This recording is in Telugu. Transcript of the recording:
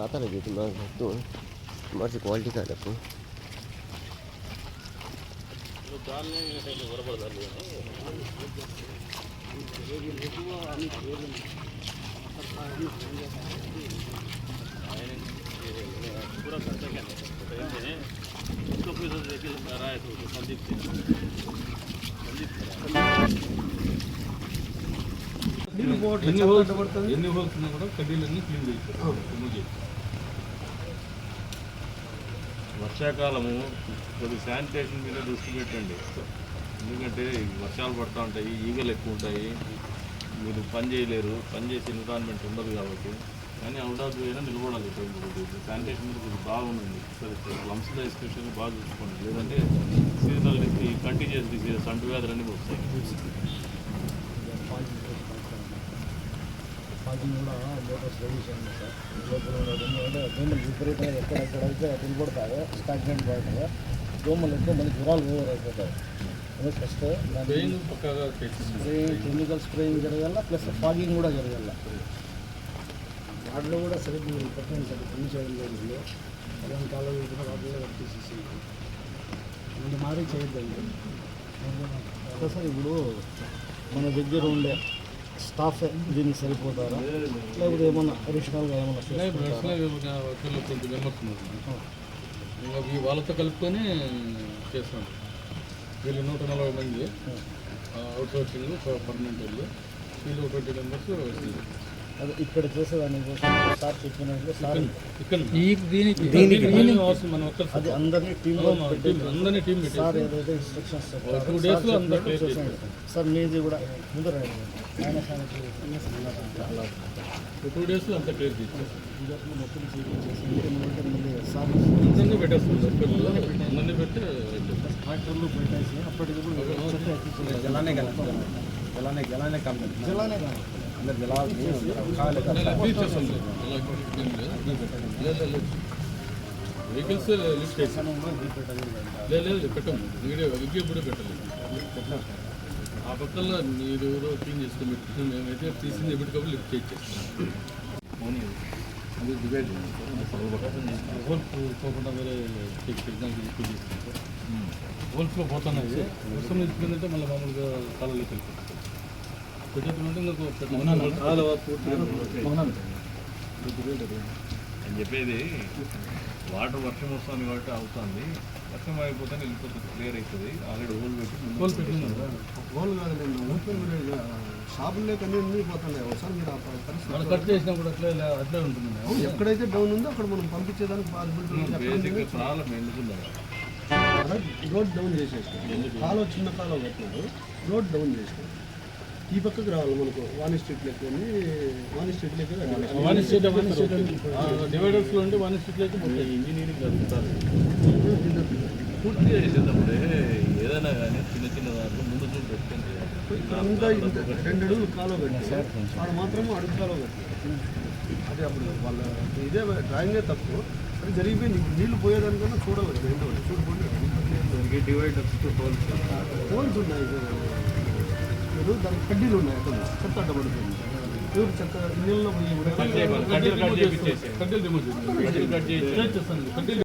ಆ ಥರ ಇದೆ ತುಂಬ ಗೊತ್ತು ಸುಮಾರು ಕ್ವಾಲಿಟಿ ಕಾಣಬೇಕು ಬರಬಾರ್ದು ఎన్ని హోల్స్ ఎన్ని హోల్స్ ఉన్నా కూడా కడ్డీలన్నీ క్లీన్ చేస్తారు. రిమూవ్ చేస్తారు. వర్షాకాలము కొద్ది శానిటేషన్ మీద దృష్టి పెట్టండి. ఎందుకంటే వర్షాలు పడుతూ ఉంటాయి ఈగలు ఎక్కువ ఉంటాయి. మీరు పని చేయలేరు పని చేసే ఎన్విరాన్మెంట్ ఉండదు కాబట్టి. కానీ అవుట్ ఆఫ్ అయినా నిలబడాలి శానిటేషన్ మీద కొద్దిగా బాగుంది సరే లంప్స్ ఎస్పెషల్ బాగా చూసుకోండి. లేదంటే సీజనల్ ఈ కంటిన్యూస్ డిసీజెస్ అంటు వ్యాధులు అనేవి వస్తాయి. పార్కింగ్ కూడా మోటార్స్ రెడీ చేయండి సార్ లోపల ఉన్నది ఎందుకంటే దోమలు విపరీతంగా ఎక్కడెక్కడైతే నిలబడతాయో స్టాగ్నెంట్ వాటర్ దోమలు ఎక్కువ మనకి జ్వరాలు ఓవర్ అయిపోతాయి అదే ఫస్ట్ దాని స్ప్రేయింగ్ పక్కాగా చేసి స్ప్రేయింగ్ కెమికల్ స్ప్రేయింగ్ జరగాల ప్లస్ ఫాగింగ్ కూడా జరగాల వాటిలో కూడా సరిగ్గా మీరు పెట్టండి సార్ పని చేయడం జరిగింది అలాంటి కాలం కూడా వాటిలో తీసేసి ముందు మారి చేయొద్దండి అదే సార్ ఇప్పుడు మన దగ్గర ఉండే స్టాఫ్ దీనికి సరిపోతారా? లేకపోతే ఏమన్నా అడిషనల్గా ఏమన్నా వాళ్ళతో కలుపుకొని చేస్తాం. వీళ్ళు నూట నలభై మంది అవుట్ సోర్సింగ్ పర్మనెంట్ వాళ్ళు. ట్వంటీ మెంబర్స్ ఇక్కడ చేసేదాన్ని కోసం సార్ చెప్పినట్లు సార్. అది అందరినీ టీంలో సార్ ఏదైతే ఇన్స్ట్రక్షన్స్ సార్ మీది కూడా ముందు రండి. టూ డేస్ అంతా క్లియర్ అందరినీ పెట్టేస్తుంది అందరినీ పెట్టి ట్రాక్టర్లు పెట్టేసి అప్పటికప్పుడు. జలానే కదా. జలానే జలానే వెహికల్స్ లిఫ్ట్ చేసి మనం కూడా ఇది పెట్టాలి కదా. లేదు లేదు పెట్టము వీడియో విగ్గి కూడా పెట్టలేదు. ఆ పక్కన మీరు ఎవరో క్లీన్ చేసుకుని పెట్టుకుని మేమైతే తీసింది ఎప్పటికప్పుడు లిఫ్ట్ చేసేస్తాం అది డివైడ్ హోల్ పోకుండా వేరే దానికి ఎక్కువ చేసుకుంటాం హోల్స్లో పోతున్నాయి. వర్షం ఇచ్చిందంటే మళ్ళీ మామూలుగా కాలంలోకి వెళ్ళిపోతుంది అని చెప్పేది వాటర్ వర్షం వస్తుంది కాబట్టి అవుతుంది. వర్షం అయిపోతే వెళ్ళిపోతుంది క్లియర్ అవుతుంది ఆల్రెడీ హోల్ పెట్టి హోల్ పెట్టింది గోల్ కాదు నేను ఓపెన్ కన్నీ ఒకసారి మీరు పరిస్థితి కట్ చేసినా కూడా అట్లే అట్లే ఉంటుంది ఎక్కడైతే డౌన్ ఉందో అక్కడ మనం పంపించేదానికి బేసిక్గా చాలా మెండుకున్నారు. రోడ్ డౌన్ చేసేసాం కాలువ చిన్న కాలువ పెట్టినాడు రోడ్ డౌన్ చేసినాడు ఈ పక్కకు రావాలి మనకు. వాణి స్ట్రీట్ లెక్క వాణి స్ట్రీట్ లెక్క వన్ స్ట్రీట్ వన్ స్ట్రీట్ డివైడర్స్లో ఉండి వన్ స్ట్రీట్ పోతాయి ఇంజనీరింగ్ జరుగుతారు పూర్తి చేసేటప్పుడే ఏదైనా కానీ చిన్న చిన్న దాంట్లో ముందు చూపు ఇంత రెండు అడుగులు కాలువ పెట్టి వాడు మాత్రం అడుగు కాలువ పెట్టి అదే అప్పుడు వాళ్ళ ఇదే డ్రాయింగే తప్పు. అది జరిగిపోయింది. నీళ్ళు పోయేదానికన్నా కదా ఏంటో. చూడకుండా డివైడర్స్ హోల్స్ హోల్స్ ఉన్నాయి. ఇప్పుడు దానికి కడ్డీలు ఉన్నాయి అక్కడ చెత్త అడ్డపడుతుంది ఎవరు చెత్త? నీళ్ళలో కడ్డీలు కడ్డీలు రిమూవ్ చేస్తాను కడ్డీలు